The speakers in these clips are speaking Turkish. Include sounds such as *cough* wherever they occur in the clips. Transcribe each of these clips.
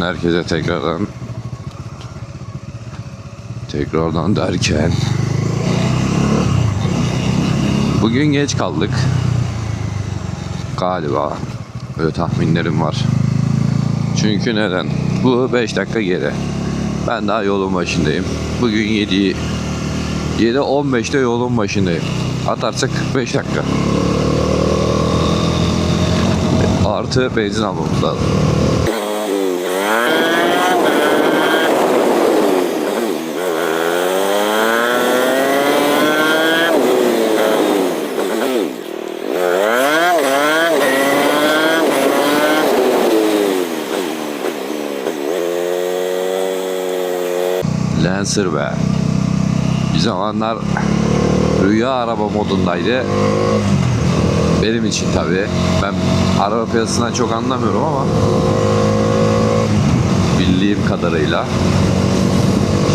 Günaydın herkese tekrardan. Tekrardan derken. Bugün geç kaldık. Galiba. Öyle tahminlerim var. Çünkü neden? Bu 5 dakika geri. Ben daha yolun başındayım. Bugün 7 7.15'te yolun başındayım. Atarsak 45 dakika. Artı benzin almamız lazım. Lancer be. Bir zamanlar rüya araba modundaydı. Benim için tabii. Ben araba piyasasından çok anlamıyorum ama bildiğim kadarıyla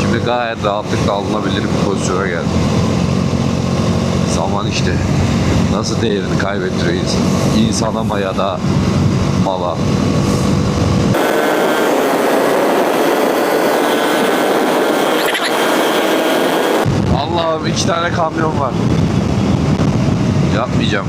şimdi gayet rahatlıkla alınabilir bir pozisyona geldi. Zaman işte nasıl değerini kaybettiriyor insan. insana ya da mala. Allah'ım iki tane kamyon var. Yapmayacağım.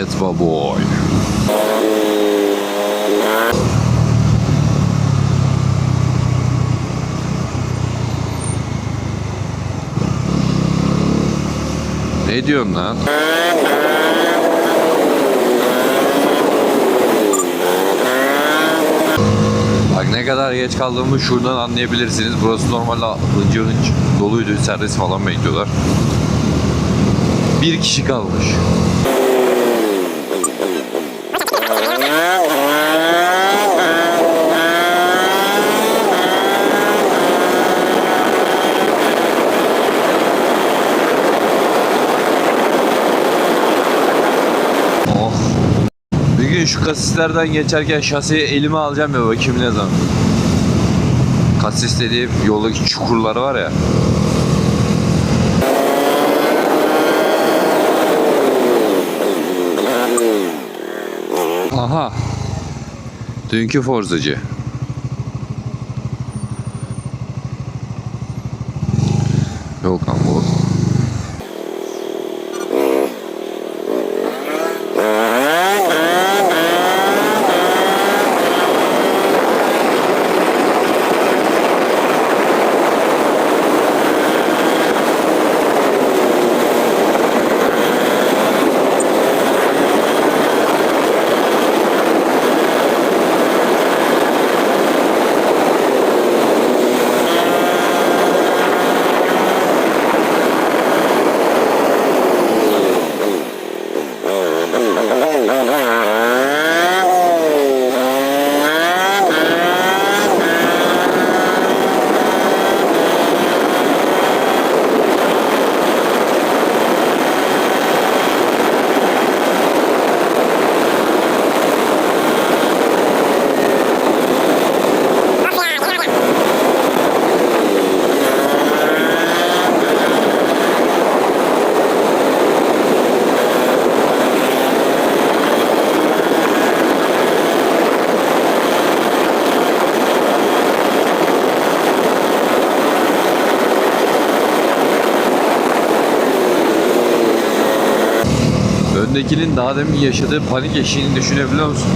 Evet baboy. Ne diyorsun lan? Bak ne kadar geç kaldığımı şuradan anlayabilirsiniz. Burası normalde hınca hınç doluydu. Servis falan bekliyorlar. Bir kişi kalmış. Oh. Bir gün şu kasislerden geçerken şasiyi elime alacağım ya bakayım ne zaman. Kasis dediğim yoldaki çukurları var ya. Aha. Dünkü forzacı. Yok ama bu. Öndekinin daha demin yaşadığı panik eşiğini düşünebiliyor musun?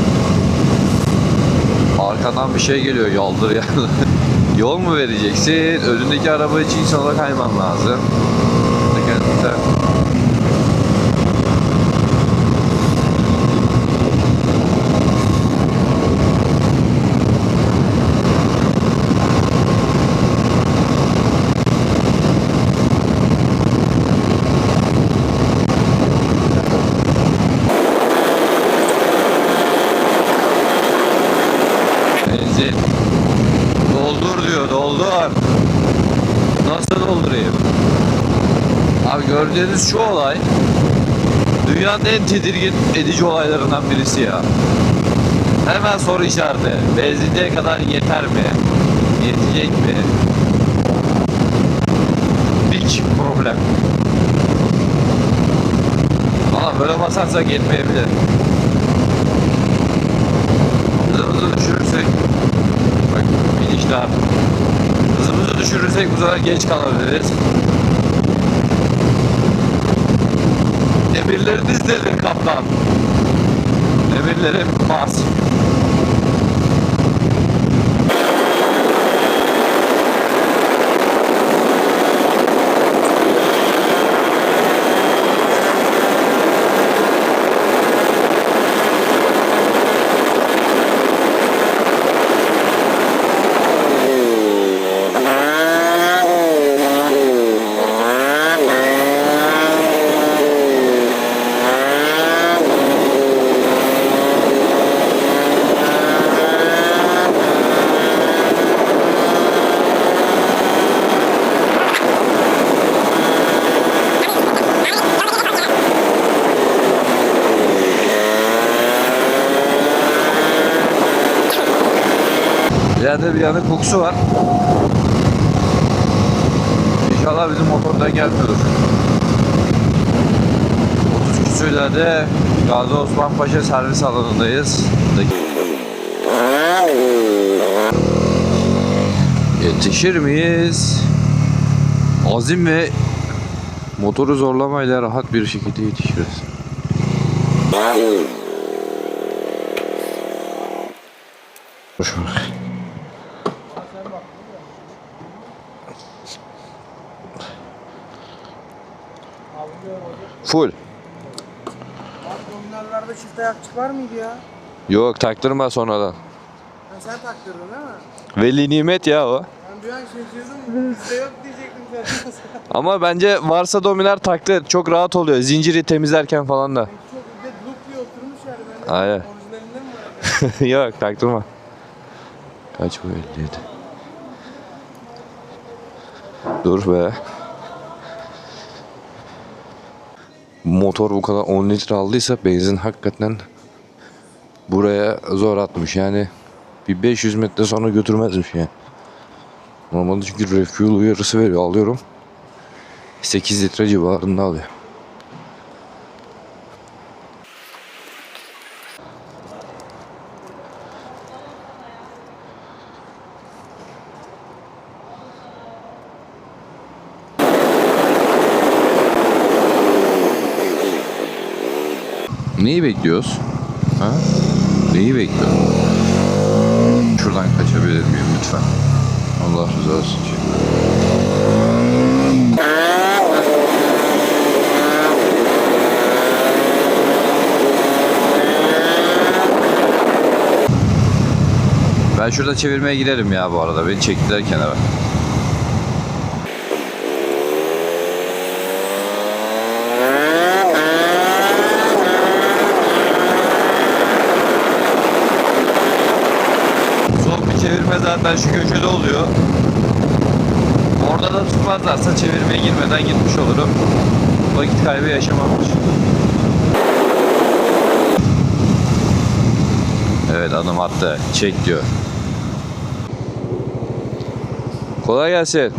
Arkadan bir şey geliyor yoldur ya. *laughs* Yol mu vereceksin? Önündeki araba için sola kayman lazım. Doldur diyor doldur. Nasıl doldurayım. Abi gördüğünüz şu olay dünyanın en tedirgin edici olaylarından birisi ya. Hemen soru işareti. Benzinliğe kadar yeter mi? Yetecek mi? Big problem. Valla böyle basarsak yetmeyebilir. Hızımızı düşürürsek Bak bilinçli abi. Hızımızı düşürürsek bu sefer geç kalabiliriz. Emirleriniz nedir kaptan? Emirlerim bas. İleride bir yanık kokusu var. İnşallah bizim motordan gelmiyordur. 30 küsürlerde Gazi Osman Paşa servis alanındayız. Yetişir miyiz? Azim ve motoru zorlamayla rahat bir şekilde yetişiriz. Boş ver. Full. Bunlarlarda çift ayakçık var mıydı ya? Yok taktırma sonradan. Ha, sen taktırdın değil mi? Veli nimet ya o. Ben bir an şaşırdım. *laughs* Bizde yok diyecektim sen. *laughs* Ama bence varsa dominar taktır. Çok rahat oluyor. Zinciri temizlerken falan da. Çok bir de loop diye oturmuş yani. Ben de Aynen. Orijinalinden mi *laughs* var? Yok taktırma. Kaç bu 57? Dur be. Motor bu kadar 10 litre aldıysa benzin hakikaten buraya zor atmış yani bir 500 metre sonra götürmezmiş yani. Normalde çünkü refuel uyarısı veriyor alıyorum. 8 litre civarında alıyor. Neyi bekliyoruz? Ha? Neyi bekliyoruz? Şuradan kaçabilir miyim lütfen? Allah rızası için. Ben şurada çevirmeye giderim ya bu arada. Beni çektiler kenara. Zaten şu köşede oluyor. Orada da tutmazlarsa çevirmeye girmeden gitmiş olurum. Vakit kaybı yaşamamış. Evet adım attı. Çek diyor. Kolay gelsin.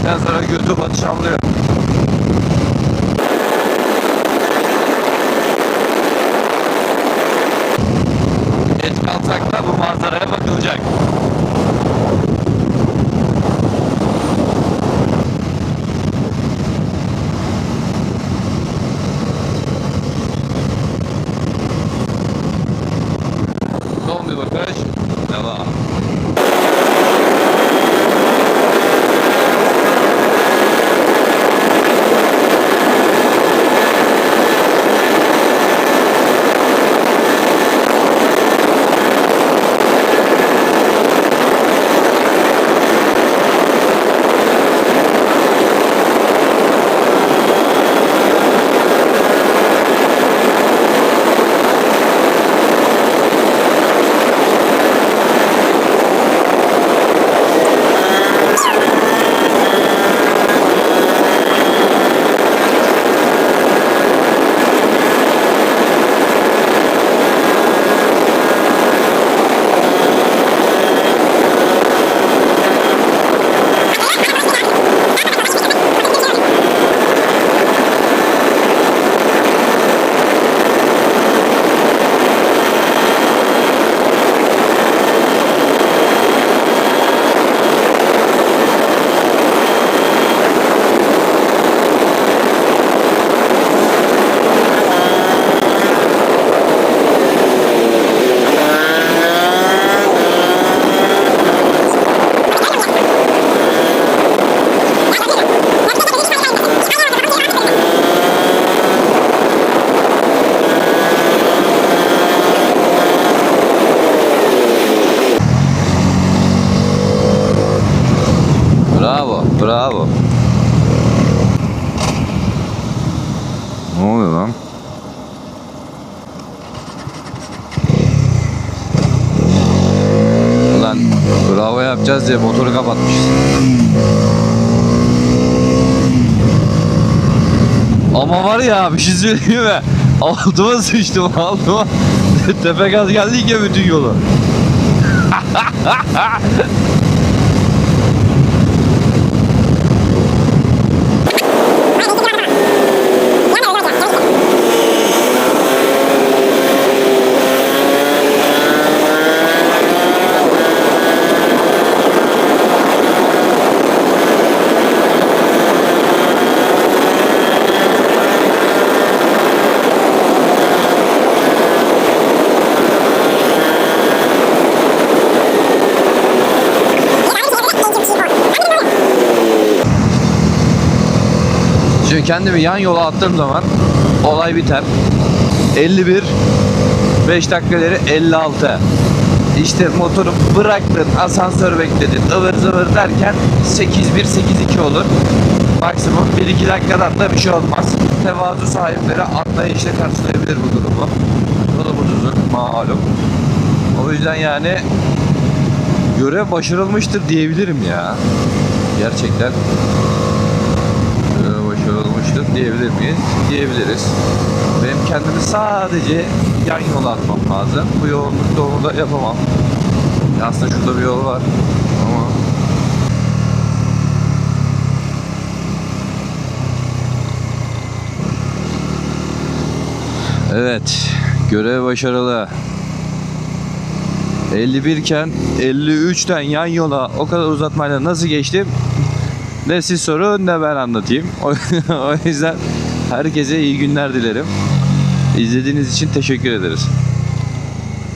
170'ten sonra götü batış alıyor. Geç kalsak da bu manzaraya bakılacak. bir bakış. Devam. Bravo. Ne oluyor lan? Ulan bravo yapacağız diye motoru kapatmışız. Ama var ya bir şey söyleyeyim mi? *laughs* Altıma sıçtım altıma. *laughs* Tepe gaz geldik ya bütün yolu. *laughs* Şimdi kendimi yan yola attığım zaman olay biter. 51 5 dakikaları 56. İşte motoru bıraktın, asansör bekledin, ıvır zıvır derken 8-1, 8-2 olur. Maksimum 1-2 dakikadan da bir şey olmaz. Tevazu sahipleri anlayışla karşılayabilir bu durumu. Yolumuzun malum. O yüzden yani görev başarılmıştır diyebilirim ya. Gerçekten başarılmıştır diyebilir miyiz? Diyebiliriz. Benim kendimi sadece yan yola atmam lazım. Bu yoğunlukta onu da yapamam. Ya Aslında şurada bir yol var. Ama Evet, görev başarılı. 51 iken 53'ten yan yola o kadar uzatmayla nasıl geçtim? Ne siz sorun ne ben anlatayım. *laughs* O, yüzden herkese iyi günler dilerim. İzlediğiniz için teşekkür ederiz.